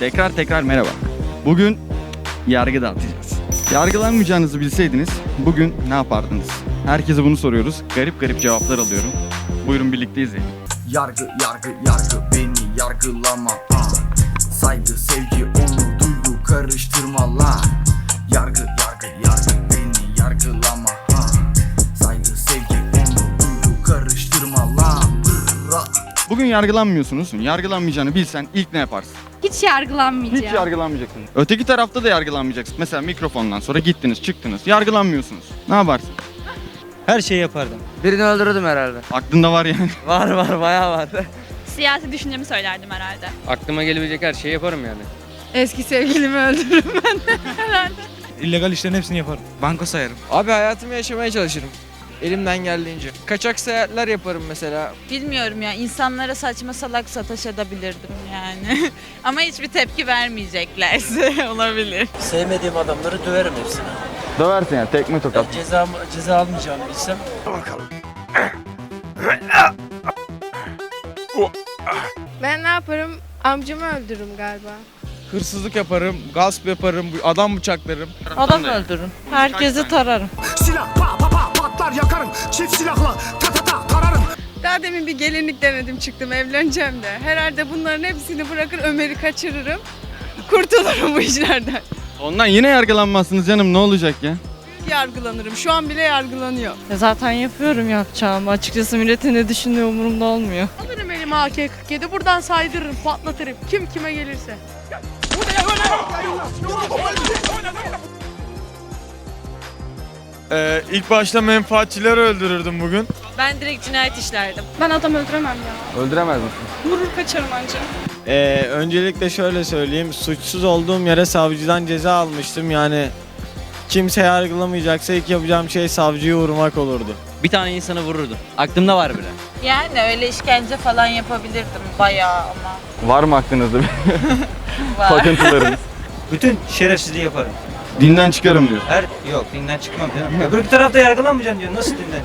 Tekrar tekrar merhaba. Bugün yargı dağıtacağız. Yargılanmayacağınızı bilseydiniz bugün ne yapardınız? Herkese bunu soruyoruz. Garip garip cevaplar alıyorum. Buyurun birlikte izleyelim. Yargı yargı yargı beni yargılama ah. Saygı sevgi onu duygu karıştırma lan Yargı yargı yargı beni yargılama ah. Saygı sevgi onu duygu karıştırma Bırra. Bugün yargılanmıyorsunuz. Yargılanmayacağını bilsen ilk ne yaparsın? Hiç yargılanmayacağım. Hiç yargılanmayacaksın. Öteki tarafta da yargılanmayacaksın. Mesela mikrofondan sonra gittiniz çıktınız. Yargılanmıyorsunuz. Ne yaparsın? Her şeyi yapardım. Birini öldürdüm herhalde. Aklında var yani. Var var bayağı var. Siyasi düşüncemi söylerdim herhalde. Aklıma gelebilecek her şeyi yaparım yani. Eski sevgilimi öldürürüm ben de herhalde. İllegal işlerin hepsini yaparım. Banka sayarım. Abi hayatımı yaşamaya çalışırım. Elimden geldiğince. Kaçak seyahatler yaparım mesela. Bilmiyorum ya insanlara saçma salak sataş edebilirdim yani. Ama hiçbir tepki vermeyeceklerse olabilir. Sevmediğim adamları döverim hepsini. Döversin yani tekme tokat. Ceza, ceza almayacağımı bilsem Ben ne yaparım? Amcamı öldürürüm galiba. Hırsızlık yaparım, gasp yaparım, adam bıçaklarım. Adam öldürürüm. Herkesi tararım. Patlar yakarım Çift silahla ta ta ta tararım Daha demin bir gelinlik denedim çıktım evleneceğim de. Herhalde bunların hepsini bırakır Ömer'i kaçırırım. Kurtulurum bu işlerden. Ondan yine yargılanmazsınız canım ne olacak ya? Yargılanırım. Şu an bile yargılanıyor. Zaten yapıyorum yapacağımı. Açıkçası milletin ne düşündüğü umurumda olmuyor. Alırım elime AK-47 buradan saydırırım patlatırım. Kim kime gelirse. Ee, ilk başta menfaatçileri öldürürdüm bugün. Ben direkt cinayet işlerdim. Ben adam öldüremem ya. Öldüremez misin? Vurur kaçarım anca. Ee, öncelikle şöyle söyleyeyim. Suçsuz olduğum yere savcıdan ceza almıştım. Yani kimse yargılamayacaksa ilk yapacağım şey savcıyı vurmak olurdu. Bir tane insanı vururdum. Aklımda var bile. Yani öyle işkence falan yapabilirdim bayağı ama. Var mı aklınızda bir Var. takıntılarınız? Bütün şerefsizliği yaparım. Dinden çıkarım diyor. Her yok dinden çıkmam canım. Öbür tarafta yargılanmayacaksın diyor. Nasıl dinden?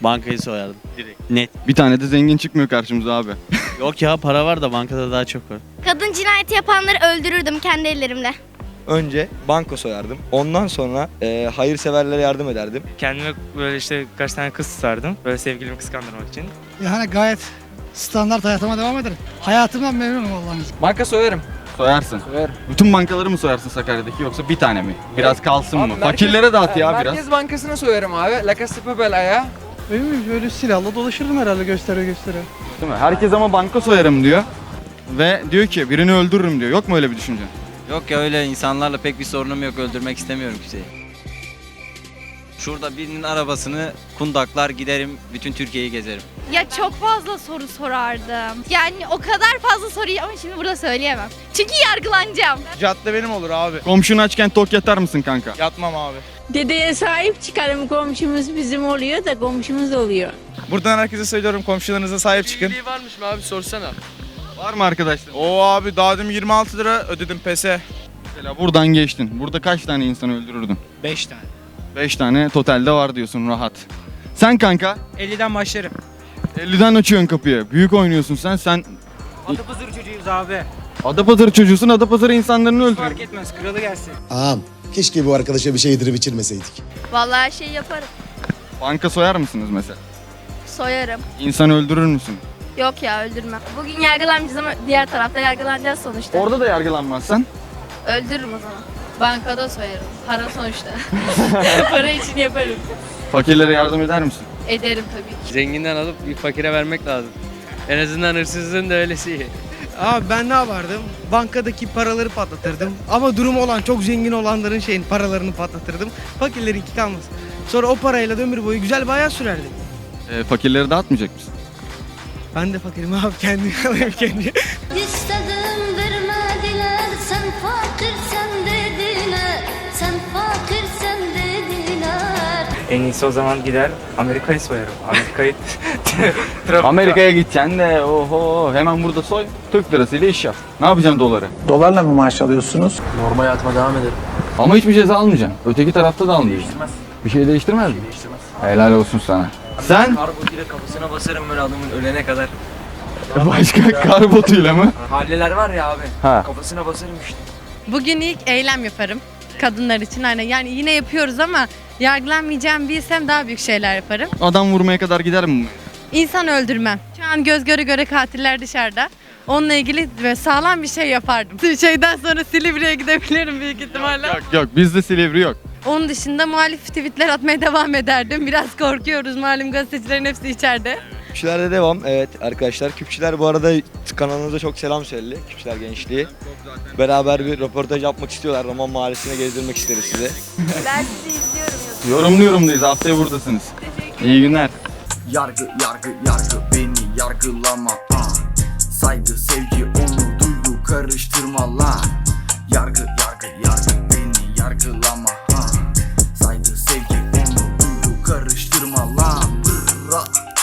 Bankayı soyardım. Direkt. Net. Bir tane de zengin çıkmıyor karşımıza abi. Yok ya para var da bankada daha çok var. Kadın cinayeti yapanları öldürürdüm kendi ellerimle. Önce banka soyardım. Ondan sonra e, hayırseverlere yardım ederdim. Kendime böyle işte kaç tane kız tutardım. Böyle sevgilimi kıskandırmak için. Yani gayet standart hayatıma devam ederim. Hayatımdan memnunum Allah'ın izniyle. Banka soyarım. Soyarsın. Soyarım. Bütün bankaları mı soyarsın Sakarya'daki yoksa bir tane mi? Biraz kalsın mı? Fakirlere dağıt ya biraz. Merkez Bankası'na soyarım abi. La Casa de Papel'aya. Benim böyle silahla dolaşırdım herhalde göstere göstere. Değil mi? Herkes ama banka soyarım diyor. Ve diyor ki birini öldürürüm diyor. Yok mu öyle bir düşünce? Yok ya öyle insanlarla pek bir sorunum yok. Öldürmek istemiyorum kimseyi. Şurada birinin arabasını kundaklar giderim bütün Türkiye'yi gezerim. Ya çok fazla soru sorardım. Yani o kadar fazla soruyu ama şimdi burada söyleyemem. Çünkü yargılanacağım. Cadde benim olur abi. Komşun açken tok yatar mısın kanka? Yatmam abi. Dedeye sahip çıkarım komşumuz bizim oluyor da komşumuz oluyor. Buradan herkese söylüyorum komşularınıza sahip çıkın. varmış mı abi sorsana. Var mı arkadaşlar? Oo abi daha demin 26 lira ödedim PES'e. Mesela buradan geçtin. Burada kaç tane insan öldürürdün? 5 tane. 5 tane totalde var diyorsun rahat. Sen kanka 50'den başlarım. 50'den açıyorsun kapıyı. Büyük oynuyorsun sen. Sen Atapazarı çocuğuyuz abi. Adapazarı çocuğusun. Adapazarı insanlarını öldürüyorsun. Fark etmez kralı gelsin. Ağam keşke bu arkadaşa bir şey yedirip içirmeseydik. Vallahi her şeyi yaparım. Banka soyar mısınız mesela? Soyarım. İnsan öldürür müsün? Yok ya öldürmem. Bugün yargılanmayacağız ama diğer tarafta yargılanacağız sonuçta. Orada da yargılanmazsan. Öldürürüm o zaman. Bankada soyarım. Para sonuçta. Para için yaparım. Fakirlere yardım eder misin? Ederim tabii ki. Zenginden alıp bir fakire vermek lazım. En azından hırsızlığın da öylesi iyi. Abi ben ne yapardım? Bankadaki paraları patlatırdım. Ama durumu olan çok zengin olanların şeyin paralarını patlatırdım. Fakirlerinki kalmasın. Sonra o parayla da ömür boyu güzel bir hayat sürerdim. Ee, fakirleri dağıtmayacak mısın? Ben de fakirim abi kendim alayım kendi. İyisi o zaman gider Amerika'yı soyarım. Amerika'yı Amerika'ya gideceksin de oho hemen burada soy. Türk lirasıyla iş yap. Ne yapacaksın doları? Dolarla mı maaş alıyorsunuz? Normal hayatıma devam ederim. Ama hiçbir ceza almayacaksın. Öteki tarafta da almayacaksın. Bir şey değiştirmez mi? Helal olsun sana. Sen? Kargo ile kafasına basarım böyle adamın ölene kadar. Başka kar botuyla mı? Mahalleler var ya abi. Ha. Kafasına basarım işte. Bugün ilk eylem yaparım. Kadınlar için aynen. Yani yine yapıyoruz ama yargılanmayacağımı bilsem daha büyük şeyler yaparım. Adam vurmaya kadar gider mi? İnsan öldürmem. Şu an göz göre göre katiller dışarıda. Onunla ilgili böyle sağlam bir şey yapardım. Şeyden sonra Silivri'ye gidebilirim büyük ihtimalle. Yok yok bizde Silivri yok. Onun dışında muhalif tweetler atmaya devam ederdim. Biraz korkuyoruz malum gazetecilerin hepsi içeride. Küpçülerde devam. Evet arkadaşlar. Küpçüler bu arada kanalınıza çok selam söyledi. Küpçüler gençliği. Beraber bir röportaj yapmak istiyorlar. Roman Mahallesi'ne gezdirmek isteriz size. Yorumluyorumdayız haftaya buradasınız. İyi günler. Yargı yargı yargı beni yargılama ah. Saygı sevgi onu duygu karıştırma lan